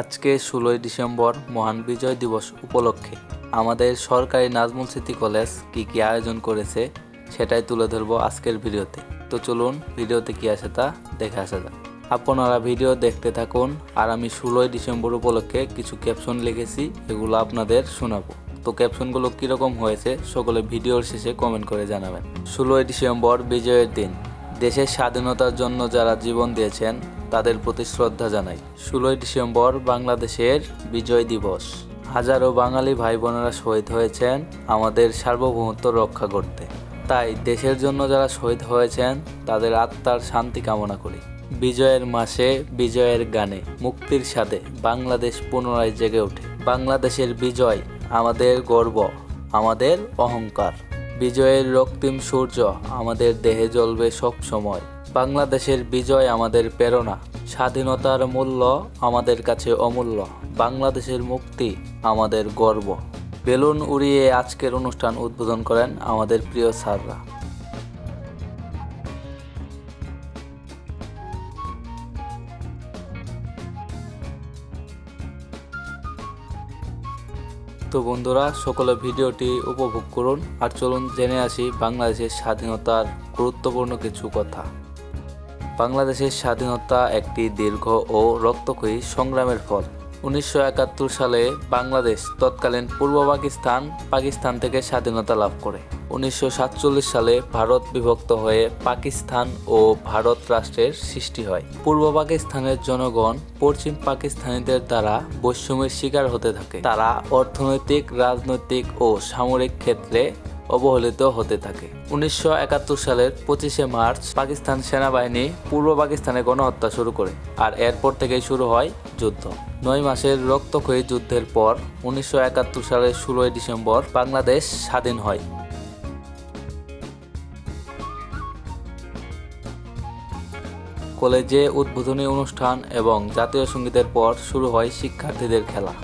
আজকে ষোলোই ডিসেম্বর মহান বিজয় দিবস উপলক্ষে আমাদের সরকারি নাজমুল স্মৃতি কলেজ কি কি আয়োজন করেছে সেটাই তুলে ধরবো আজকের ভিডিওতে। তো চলুন, ভিডিওতে কি আছে তা দেখে আসা যাক। আপনারা ভিডিও দেখতে থাকুন আর আমি ষোলোই ডিসেম্বর উপলক্ষে কিছু ক্যাপশন লিখেছি, এগুলো আপনাদের শোনাবো। তো ক্যাপশনগুলো কীরকম হয়েছে, সকলে ভিডিওর শেষে কমেন্ট করে জানাবেন। ষোলোই ডিসেম্বর বিজয়ের দিন। দেশের স্বাধীনতার জন্য যারা জীবন দিয়েছেন, তাদের প্রতি শ্রদ্ধা জানাই। ষোলোই ডিসেম্বর বাংলাদেশের বিজয় দিবস। হাজারো বাঙালি ভাই বোনেরা শহীদ হয়েছেন আমাদের সার্বভৌমত্ব রক্ষা করতে। তাই দেশের জন্য যারা শহীদ হয়েছেন, তাদের আত্মার শান্তি কামনা করি। বিজয়ের মাসে বিজয়ের গানে, মুক্তির সাথে বাংলাদেশ পুনরায় জেগে ওঠে। বাংলাদেশের বিজয় আমাদের গর্ব, আমাদের অহংকার। বিজয়ের রক্তিম সূর্য আমাদের দেহে জ্বলবে সব সময়। বাংলাদেশের বিজয় আমাদের প্রেরণা, স্বাধীনতার মূল্য আমাদের কাছে অমূল্য, বাংলাদেশের মুক্তি আমাদের গর্ব। বেলুন উড়িয়ে আজকের অনুষ্ঠান উদ্বোধন করেন আমাদের প্রিয় স্যাররা। তো বন্ধুরা, সকলে ভিডিওটি উপভোগ করুন। আর চলুন জেনে আসি বাংলাদেশের স্বাধীনতার গুরুত্বপূর্ণ কিছু কথা। বাংলাদেশের স্বাধীনতা একটি দীর্ঘ ও রক্তক্ষয়ী সংগ্রামের ফল। উনিশশো একাত্তর সালে বাংলাদেশ তৎকালীন পূর্ব পাকিস্তান পাকিস্তান থেকে স্বাধীনতা লাভ করে। উনিশশো সাতচল্লিশ সালে ভারত বিভক্ত হয়ে পাকিস্তান ও ভারত রাষ্ট্রের সৃষ্টি হয়। পূর্ব পাকিস্তানের জনগণ পশ্চিম পাকিস্তানিদের দ্বারা বৈষম্যের শিকার হতে থাকে। তারা অর্থনৈতিক, রাজনৈতিক ও সামরিক ক্ষেত্রে অবহেলিত হতে থাকে। উনিশশো একাত্তর সালের পঁচিশে মার্চ পাকিস্তান সেনাবাহিনী পূর্ব পাকিস্তানে গণহত্যা শুরু করে আর এরপর থেকেই শুরু হয় যুদ্ধ। নয় মাসের রক্তক্ষয়ী যুদ্ধের পর উনিশশো একাত্তর সালের ষোলোই ডিসেম্বর বাংলাদেশ স্বাধীন হয়। কলেজে উদ্বোধনী অনুষ্ঠান এবং জাতীয় সঙ্গীতের পর শুরু হয় শিক্ষার্থীদের খেলা।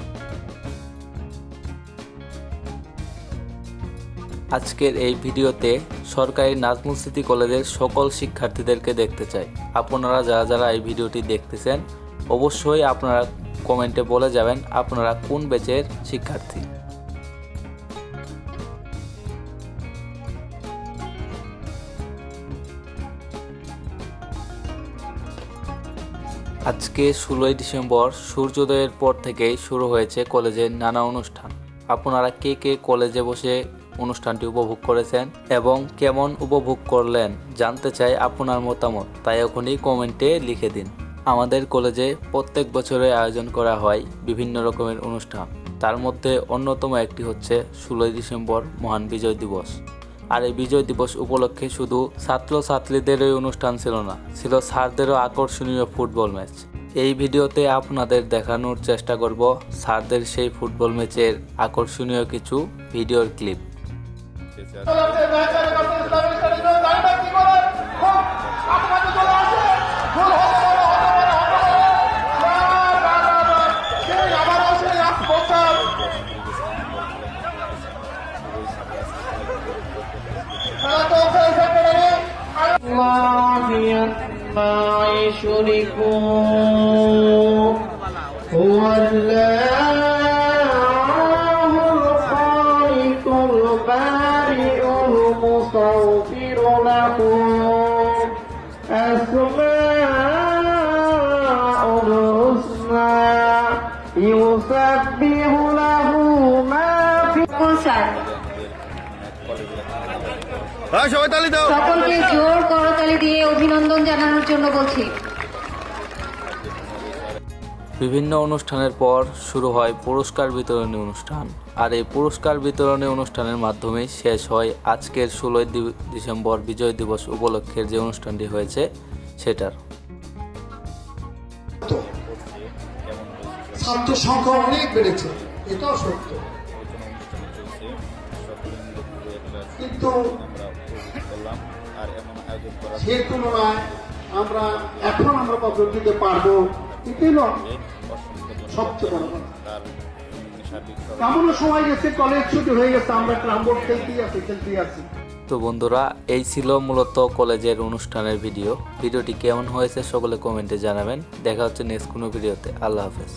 আজকের এই ভিডিওতে সরকারি নাজমুল স্মৃতি কলেজের সকল শিক্ষার্থীদেরকে দেখতে চাই। আপনারা যারা যারা এই ভিডিওটি দেখতেছেন, অবশ্যই আপনারা কমেন্টে বলে যাবেন আপনারা কোন ব্যাচের শিক্ষার্থী। আজকে ষোলোই ডিসেম্বর, সূর্যোদয়ের পর থেকেই শুরু হয়েছে কলেজের নানা অনুষ্ঠান। আপনারা কে কে কলেজে বসে অনুষ্ঠানটি উপভোগ করেছেন এবং কেমন উপভোগ করলেন জানতে চাই আপনার মতামত, তাই এখনই কমেন্টে লিখে দিন। আমাদের কলেজে প্রত্যেক বছরে আয়োজন করা হয় বিভিন্ন রকমের অনুষ্ঠান। তার মধ্যে অন্যতম একটি হচ্ছে ষোলোই ডিসেম্বর মহান বিজয় দিবস। আর এই বিজয় দিবস উপলক্ষে শুধু ছাত্র এই অনুষ্ঠান ছিল না, ছিল স্যারদেরও আকর্ষণীয় ফুটবল ম্যাচ। এই ভিডিওতে আপনাদের দেখানোর চেষ্টা করব স্যারদের সেই ফুটবল ম্যাচের আকর্ষণীয় কিছু ভিডিওর ক্লিপ। عما يشركون هو الله الخالق البارئ المصور له أسماء الحسنى يسبح له ما في القصر সবাই তালি দাও। সকলকে জোর করতালি দিয়ে অভিনন্দন জানানোর জন্য বলছি। বিভিন্ন অনুষ্ঠানের পর শুরু হয় পুরস্কার বিতরণী অনুষ্ঠান। আর এই পুরস্কার বিতরণী অনুষ্ঠানের মাধ্যমেই শেষ হয় আজকের ষোলোই ডিসেম্বর বিজয় দিবস উপলক্ষের যে অনুষ্ঠানটি হয়েছে সেটার। ছাত্র সংখ্যা অনেক বেড়েছে এটাও সত্য। কিন্তু সে তুলনায় আমরা এখন আমরা কত দিতে পারব এটাই সবচেয়ে বড় সময় গেছে কলেজ ছুটি হয়ে গেছে আমরা ক্রাম বোর্ড খেলতেই আছি খেলতেই আছি। তো বন্ধুরা এই ছিল মূলত কলেজের অনুষ্ঠানের ভিডিও। ভিডিওটি কেমন হয়েছে সকলে কমেন্টে জানাবেন। দেখা হচ্ছে নেক্সট কোনো ভিডিওতে। আল্লাহ হাফেজ।